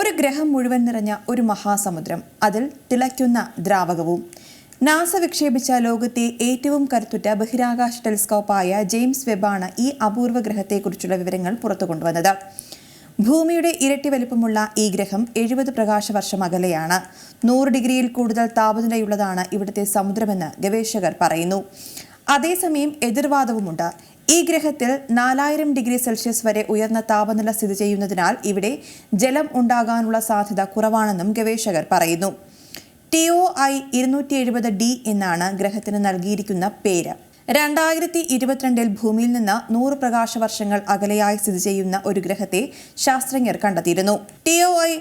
ഒരു ഗ്രഹം മുഴുവൻ നിറഞ്ഞ ഒരു മഹാസമുദ്രം. അതിൽ തിളയ്ക്കുന്ന ദ്രാവകവും നാസ വിക്ഷേപിച്ച ലോകത്തെ ഏറ്റവും കരുത്തുറ്റ ബഹിരാകാശ ടെലിസ്കോപ്പായ ജെയിംസ് വെബാണ് ഈ അപൂർവ ഗ്രഹത്തെക്കുറിച്ചുള്ള വിവരങ്ങൾ പുറത്തു കൊണ്ടുവന്നത് ഭൂമിയുടെ ഇരട്ടി വലിപ്പമുള്ള ഈ ഗ്രഹം എഴുപത് പ്രകാശവർഷം അകലെയാണ്. നൂറ് ഡിഗ്രിയിൽ കൂടുതൽ താപനിലയുള്ളതാണ് ഇവിടുത്തെ സമുദ്രമെന്ന് ഗവേഷകർ പറയുന്നു. അതേസമയം എതിർവാദവുമുണ്ട്. ഈ ഗ്രഹത്തിൽ നാലായിരം ഡിഗ്രി സെൽഷ്യസ് വരെ ഉയർന്ന താപനില സ്ഥിതി ചെയ്യുന്നതിനാൽ ഇവിടെ ജലം ഉണ്ടാകാനുള്ള സാധ്യത കുറവാണെന്നും ഗവേഷകർ പറയുന്നു. ടി ഒ ഐ ഇരുന്നൂറ്റി എഴുപത് ഡി എന്നാണ് ഗ്രഹത്തിന് നൽകിയിരിക്കുന്ന പേര്. രണ്ടായിരത്തി ഇരുപത്തിരണ്ടിൽ ഭൂമിയിൽ നിന്ന് നൂറ് പ്രകാശ വർഷങ്ങൾ അകലെയായി സ്ഥിതി ചെയ്യുന്ന ഒരു ഗ്രഹത്തെ ശാസ്ത്രജ്ഞർ കണ്ടെത്തിയിരുന്നു. ടി ഒ ഐ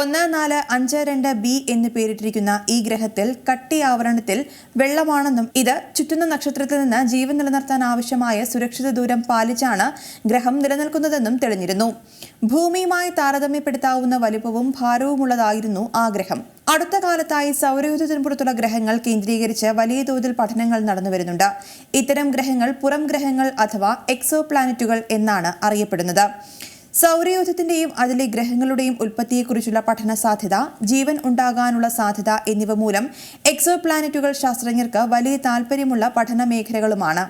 ഒന്ന് നാല് അഞ്ച് രണ്ട് ബി എന്ന് പേരിട്ടിരിക്കുന്ന ഈ ഗ്രഹത്തിൽ കട്ടി ആവരണത്തിൽ വെള്ളമാണെന്നും ഇത് ചുറ്റുന്ന നക്ഷത്രത്തിൽ നിന്ന് ജീവൻ നിലനിർത്താൻ ആവശ്യമായ സുരക്ഷിത ദൂരം പാലിച്ചാണ് ഗ്രഹം നിലനിൽക്കുന്നതെന്നും തെളിഞ്ഞിരുന്നു. ഭൂമിയുമായി താരതമ്യപ്പെടുത്താവുന്ന വലിപ്പവും ഭാരവുമുള്ളതായിരുന്നു ആ ഗ്രഹം. അടുത്ത കാലത്തായി സൗരയൂഥത്തിന് പുറത്തുള്ള ഗ്രഹങ്ങൾ കേന്ദ്രീകരിച്ച് വലിയ തോതിൽ പഠനങ്ങൾ നടന്നു വരുന്നുണ്ട്. ഇത്തരം ഗ്രഹങ്ങൾ പുറം ഗ്രഹങ്ങൾ അഥവാ എക്സോ പ്ലാനറ്റുകൾ എന്നാണ് അറിയപ്പെടുന്നത്. സൗരയൂഥത്തിന്റെയും അതിലെ ഗ്രഹങ്ങളുടെയും ഉൽപ്പത്തിയെക്കുറിച്ചുള്ള പഠന സാധ്യത ജീവൻ ഉണ്ടാകാനുള്ള സാധ്യത എന്നിവ മൂലം എക്സോ പ്ലാനറ്റുകൾ ശാസ്ത്രജ്ഞർക്ക് വലിയ താൽപ്പര്യമുള്ള പഠന മേഖലകളുമാണ്.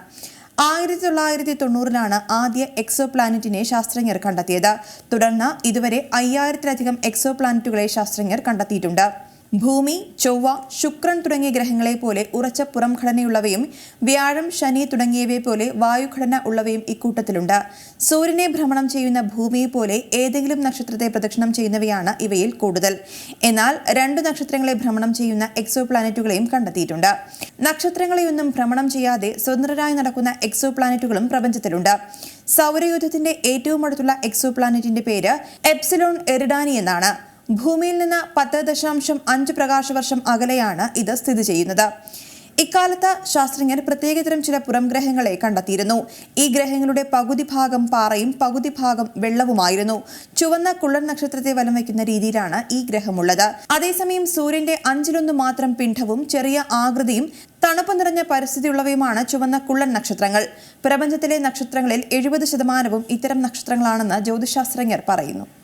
ആയിരത്തി തൊള്ളായിരത്തി തൊണ്ണൂറിലാണ് ആദ്യ എക്സോ പ്ലാനറ്റിനെ ശാസ്ത്രജ്ഞർ കണ്ടെത്തിയത്. തുടർന്ന് ഇതുവരെ അയ്യായിരത്തിലധികം എക്സോ പ്ലാനറ്റുകളെ ശാസ്ത്രജ്ഞർ കണ്ടെത്തിയിട്ടുണ്ട്. ഭൂമി ചൊവ്വ ശുക്രൻ തുടങ്ങിയ ഗ്രഹങ്ങളെ പോലെ ഉറച്ച പുറംഘടനയുള്ളവയും വ്യാഴം ശനി തുടങ്ങിയവയെ പോലെ വായുഘടന ഉള്ളവയും ഇക്കൂട്ടത്തിലുണ്ട്. സൂര്യനെ ഭ്രമണം ചെയ്യുന്ന ഭൂമിയെ പോലെ ഏതെങ്കിലും നക്ഷത്രത്തെ പ്രദക്ഷിണം ചെയ്യുന്നവയാണ് ഇവയിൽ കൂടുതൽ. എന്നാൽ രണ്ട് നക്ഷത്രങ്ങളെ ഭ്രമണം ചെയ്യുന്ന എക്സോ പ്ലാനറ്റുകളെയും കണ്ടെത്തിയിട്ടുണ്ട്. നക്ഷത്രങ്ങളെയൊന്നും ഭ്രമണം ചെയ്യാതെ സ്വതന്ത്രരായി നടക്കുന്ന എക്സോ പ്ലാനറ്റുകളും പ്രപഞ്ചത്തിലുണ്ട്. സൗരയൂഥത്തിന്റെ ഏറ്റവും അടുത്തുള്ള എക്സോ പ്ലാനറ്റിന്റെ പേര് എപ്സിലോൺ എറിഡാനി എന്നാണ്. ഭൂമിയിൽ നിന്ന് പത്ത് ദശാംശം അഞ്ച് പ്രകാശവർഷം അകലെയാണ് ഇത് സ്ഥിതി ചെയ്യുന്നത്. ഇക്കാലത്ത് ശാസ്ത്രജ്ഞർ പ്രത്യേകതരം ചില പുറം ഗ്രഹങ്ങളെ കണ്ടെത്തിയിരുന്നു. ഈ ഗ്രഹങ്ങളുടെ പകുതി ഭാഗം പാറയും പകുതി ഭാഗം വെള്ളവുമായിരുന്നു. ചുവന്ന കുള്ളൻ നക്ഷത്രത്തെ വലം വയ്ക്കുന്ന രീതിയിലാണ് ഈ ഗ്രഹമുള്ളത്. അതേസമയം സൂര്യന്റെ അഞ്ചിലൊന്ന് മാത്രം പിണ്ഡവും ചെറിയ ആകൃതിയും തണുപ്പ് നിറഞ്ഞ പരിസ്ഥിതിയുള്ളവയുമാണ് ചുവന്ന കുള്ളൻ നക്ഷത്രങ്ങൾ. പ്രപഞ്ചത്തിലെ നക്ഷത്രങ്ങളിൽ എഴുപത് ശതമാനവും ഇത്തരം നക്ഷത്രങ്ങളാണെന്ന് ജ്യോതിശാസ്ത്രജ്ഞർ പറയുന്നു.